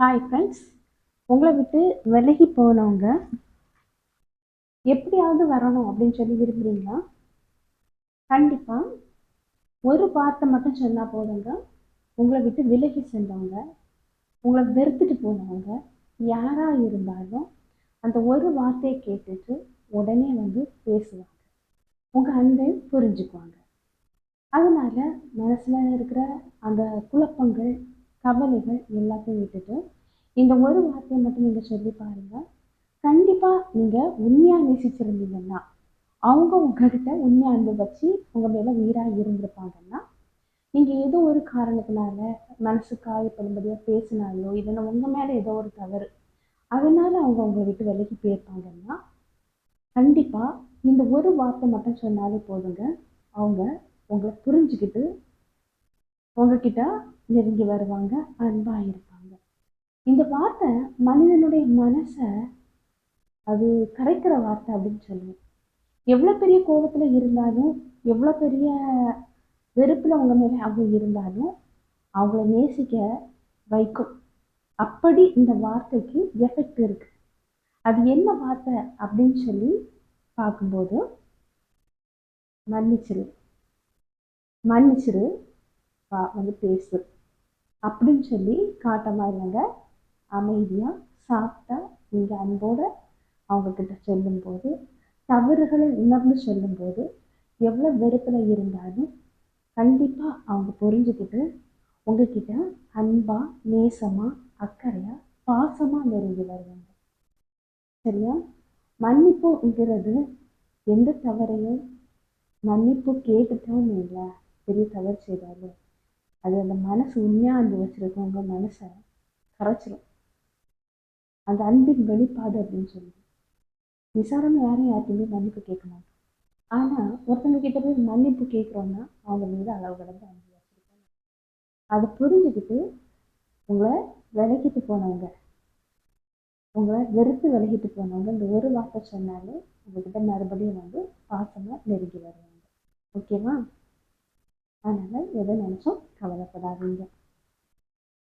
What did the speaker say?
Hi friends உங்களை விட்டு விலகி போனவங்க எப்படியாவது வரணும் அப்படின்னு சொல்லி விரும்புகிறீங்களா கண்டிப்பாக ஒரு வார்த்தை மட்டும் சொன்னால் போதுங்க. உங்களை விட்டு விலகி சென்றவங்க உங்களை வெறுத்துட்டு போனவங்க யாராக இருந்தாலும் அந்த ஒரு வார்த்தையை கேட்டுட்டு உடனே வந்து பேசுவாங்க. உங்கள் அன்பையும் புரிஞ்சுக்குவாங்க. அதனால் மனசில் இருக்கிற அந்த குழப்பங்கள் கவலைகள் எல்லாத்தையும் விட்டுட்டு இந்த ஒரு வார்த்தையை மட்டும் நீங்கள் சொல்லி பாருங்கள் கண்டிப்பாக நீங்கள் உண்மையாக நேசிச்சிருந்தீங்கன்னா அவங்க உங்ககிட்ட உண்மையாக அன்பு வச்சு உங்கள் மேலே உயிராக இருந்திருப்பாங்கன்னா நீங்கள் ஏதோ ஒரு காரணத்தினால மனசு காயப்படும்படியாக பேசினாலோ இல்லைன்னா உங்கள் மேலே ஏதோ ஒரு தவறு அதனால் அவங்க உங்களை விட்டு விலகி போயிருப்பாங்கன்னா கண்டிப்பாக இந்த ஒரு வார்த்தை மட்டும் சொன்னாலே போதுங்க. அவங்க உங்களை புரிஞ்சுக்கிட்டு உங்ககிட்ட நெருங்கி வருவாங்க அன்பாக இருப்பாங்க. இந்த வார்த்தை மனிதனுடைய மனசை அது கரைக்கிற வார்த்தை அப்படின்னு சொல்லுவேன் எவ்வளோ பெரிய கோபத்தில் இருந்தாலும் எவ்வளோ பெரிய வெறுப்பில் அவங்க மேலே அவங்க இருந்தாலும் அவங்கள நேசிக்க வைக்கும். அப்படி இந்த வார்த்தைக்கு எஃபெக்ட் இருக்கு. அது என்ன வார்த்தை அப்படின்னு சொல்லி பார்க்கும்போது மன்னிச்சிரு. மன்னிச்சிரு வந்து பேசு. அப்படின்னு சொல்லி காட்ட மாதிரிங்க அமைதியாக சாப்பிட்டா நீங்கள் அன்போடு அவங்கக்கிட்ட சொல்லும்போது தவறுகளை உணர்ந்து சொல்லும்போது எவ்வளோ வெறுப்பில் இருந்தாலும் கண்டிப்பாக அவங்க புரிஞ்சுக்கிட்டு உங்ககிட்ட அன்பாக நேசமாக அக்கறையாக பாசமாக நெருங்கி வருவாங்க. சரியா? மன்னிப்புங்கிறது எந்த தவறையும் மன்னிப்பு கேட்டுட்டோம் இல்லை பெரிய தவறு செய்தாலும். அது அந்த மனசு உண்மையாக அன்பு வச்சுருக்கவங்க மனசை கரைச்சிடும் அந்த அன்பின் வெளிப்பாடு அப்படின்னு சொல்லி விசாரணை யாரும் யார்கிட்டையுமே மன்னிப்பு கேட்க மாட்டோம். ஆனால் ஒருத்தவங்க கிட்ட போய் மன்னிப்பு கேட்குறோன்னா அவங்க மீது அளவு கடந்து அன்பு வச்சுருக்காங்க அதை புரிஞ்சுக்கிட்டு உங்களை விலகிட்டு போனவங்க உங்களை வெறுத்து விலகிட்டு போனவங்க இந்த ஒரு வார்த்தை சொன்னாலே உங்ககிட்ட மறுபடியும் வந்து பாசமாக நெருங்கி வருவாங்க. ஓகேவா? அதனால் எதை நினச்சோம் கவலைப்படாதீங்க